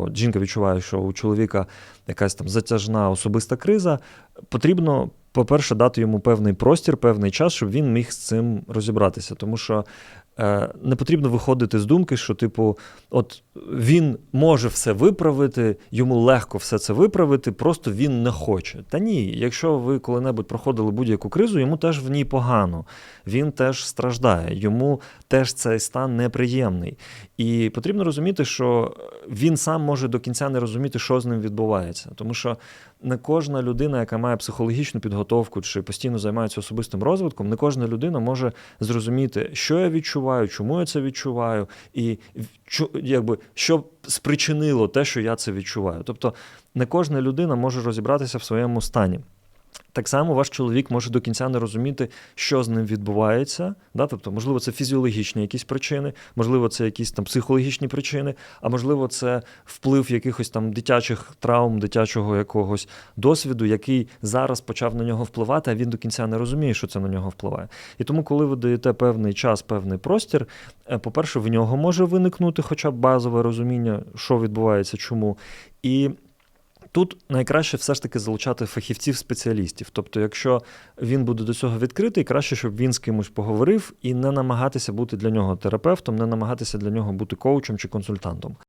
От жінка відчуває, що у чоловіка якась там затяжна особиста криза, потрібно, по-перше, дати йому певний простір, певний час, щоб він міг з цим розібратися. Тому що е, не потрібно виходити з думки, що, типу, от він може все виправити, йому легко все це виправити, просто він не хоче. Та ні, якщо ви коли-небудь проходили будь-яку кризу, йому теж в ній погано, він теж страждає, йому теж цей стан неприємний. І потрібно розуміти, що він сам може до кінця не розуміти, що з ним відбувається. Тому що не кожна людина, яка має психологічну підготовку чи постійно займається особистим розвитком, не кожна людина може зрозуміти, що я відчуваю, чому я це відчуваю, і якби, що спричинило те, що я це відчуваю. Тобто не кожна людина може розібратися в своєму стані. Так само ваш чоловік може до кінця не розуміти, що з ним відбувається. Да? Тобто, можливо, це фізіологічні якісь причини, можливо, це якісь там психологічні причини, а можливо, це вплив якихось там дитячих травм, дитячого якогось досвіду, який зараз почав на нього впливати, а він до кінця не розуміє, що це на нього впливає. І тому, коли ви даєте певний час, певний простір, е, по-перше, в нього може виникнути хоча б базове розуміння, що відбувається, чому. І Тут найкраще все ж таки залучати фахівців-спеціалістів. Тобто, якщо він буде до цього відкритий, краще, щоб він з кимось поговорив і не намагатися бути для нього терапевтом, не намагатися для нього бути коучем чи консультантом.